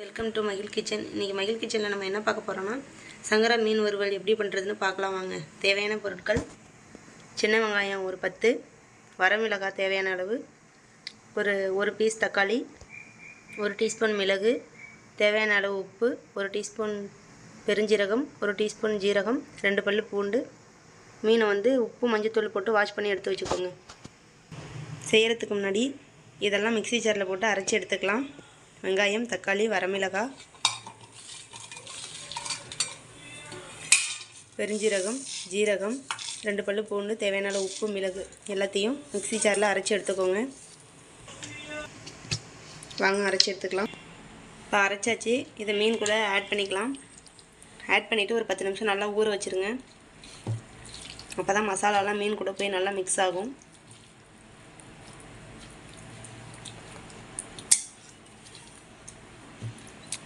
Welcome to மகிழ் kitchen இன்றைக்கி மகிழ் கிச்சனில் நம்ம என்ன பார்க்க போகிறோம்னா சங்கரா மீன் வறுவல் எப்படி பண்ணுறதுன்னு பார்க்கலாம் வாங்க. தேவையான பொருட்கள் சின்ன வெங்காயம் ஒரு பத்து வரமிளகாய் தேவையான அளவு ஒரு ஒரு பீஸ் தக்காளி ஒரு டீஸ்பூன் மிளகு தேவையான அளவு உப்பு ஒரு டீஸ்பூன் பெருஞ்சீரகம் ஒரு டீஸ்பூன் ஜீரகம் ரெண்டு பல் பூண்டு மீனை வந்து உப்பு மஞ்சத்தூள் போட்டு வாஷ் பண்ணி எடுத்து வச்சுக்கோங்க. செய்கிறதுக்கு முன்னாடி இதெல்லாம் மிக்சி ஜாரில் போட்டு அரைச்சி எடுத்துக்கலாம். வெங்காயம் தக்காளி வரமிளகாய் பெருஞ்சீரகம் ஜீரகம் ரெண்டு பல்லு பூண்டு தேவையான உப்பு மிளகு எல்லாத்தையும் மிக்ஸி ஜாரில் அரைச்சி எடுத்துக்கோங்க. வாங்க அரைச்சி எடுத்துக்கலாம். இப்போ அரைச்சாச்சு. இதை மீன் கூட ஆட் பண்ணிக்கலாம். ஆட் பண்ணிவிட்டு ஒரு பத்து நிமிஷம் நல்லா ஊற வச்சுருங்க. அப்போ தான் மசாலாலாம் மீன் கூட போய் நல்லா மிக்ஸ் ஆகும்.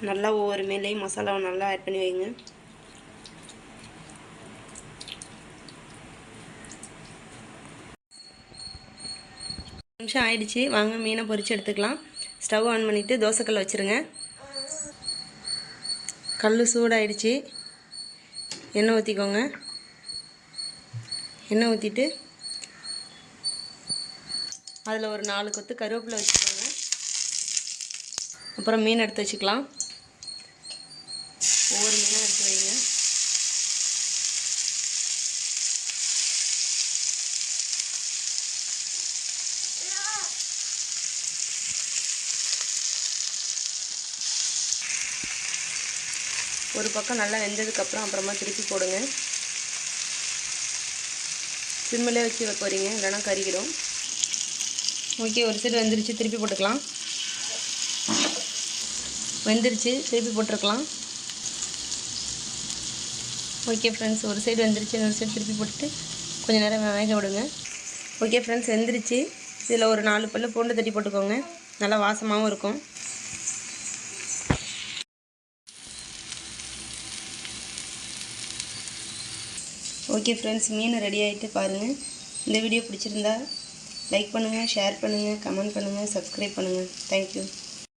நல்லா ஒவ்வொரு மேலேயும் மசாலாவை நல்லா ஆட் பண்ணி வைங்க. நிமிஷம் ஆயிடுச்சு. வாங்க மீனை பொறிச்சு எடுத்துக்கலாம். ஸ்டவ் ஆன் பண்ணிவிட்டு தோசைக்கல் வச்சுருங்க. கல் சூடாயிடுச்சு. எண்ணெய் ஊற்றிக்கோங்க எண்ணெய் ஊற்றிட்டு அதில் ஒரு நாலு கொத்து கருவேப்பிலை வச்சுக்கோங்க. அப்புறம் மீன் எடுத்து வச்சுக்கலாம். ஒவ்வொரு மீனாக எடுத்து வைங்க. ஒரு பக்கம் நல்லா வெந்ததுக்கப்புறம் அப்புறமா திருப்பி போடுங்க. சிம்மிலே வச்சு வைக்க போகிறீங்க இல்லைன்னா கறிக்கிடும் ஓகே ஒரு சைடு வெந்துருச்சு திருப்பி போட்டுக்கலாம். வெந்துருச்சு திருப்பி போட்டிருக்கலாம். ஓகே ஃப்ரெண்ட்ஸ் ஒரு சைடு வந்துருச்சு. இன்னொரு சைடு திருப்பி போட்டுட்டு கொஞ்சம் நேரம் வேக விடுங்க. ஓகே ஃப்ரெண்ட்ஸ் வெந்துருச்சு. இதில் ஒரு நாலு பல்லு பூண்டு தட்டி போட்டுக்கோங்க. நல்லா வாசமாகவும் இருக்கும். ஓகே ஃப்ரெண்ட்ஸ் மீன் ரெடி ஆகிட்டு பாருங்கள் இந்த வீடியோ பிடிச்சிருந்தா லைக் பண்ணுங்கள் ஷேர் பண்ணுங்கள் கமெண்ட் பண்ணுங்கள் சப்ஸ்கிரைப் பண்ணுங்கள் தேங்க்யூ